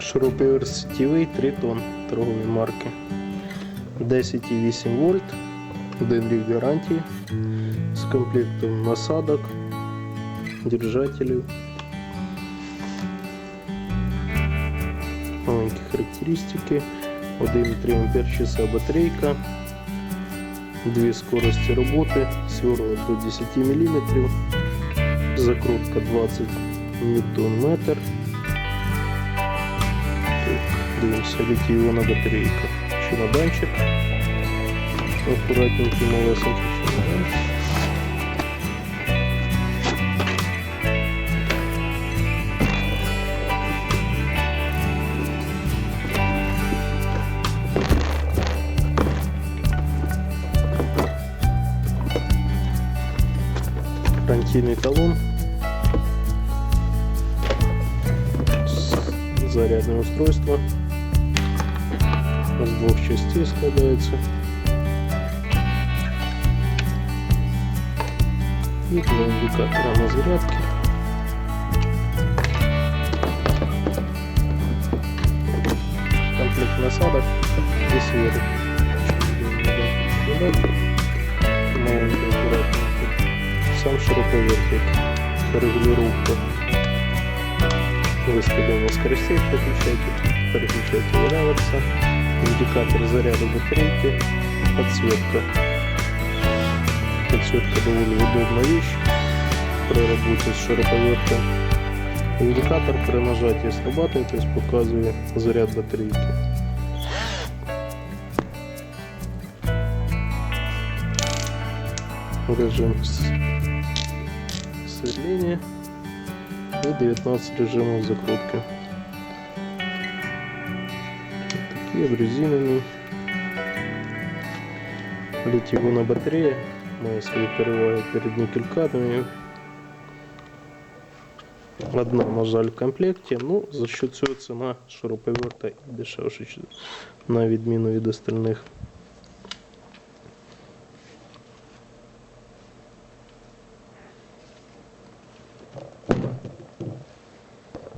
Шуруповерт сетєвий 3 тонн торгової марки. 10,8 вольт, 1 рік гарантії з комплектом насадок, держателів. Маленькі характеристики. 1,3 ампер часа батарейка. Дві скорості роботи, сверла до 10 мм, закрутка 20 ньютон метр. Дивимося, літіювана батарейка. Чемоданчик. Аккуратненький малесенький чемоданчик. гарантийный талон. Зарядное устройство. Из двух частей складывается. И два индикатора на зарядке. Комплект насадок и сверху. Маленький аккуратненький сам широковертик, регулировка выставления скоростей переключатель, переключатель реверса, индикатор заряда батарейки, подсветка. Подсветка довольно удобная вещь при работе с широковертком. Индикатор при нажатии срабатывает, то есть показывает заряд батарейки. Режим сверления и 19 режимов закрутки. Вот такие обрезиненные. Литий-ионная батарея. має свої переваги перед никелькатами. Одна, на жаль, в комплекті. Ну, за счет цього ціна шуруповерта дешевше, на відміну від остальних.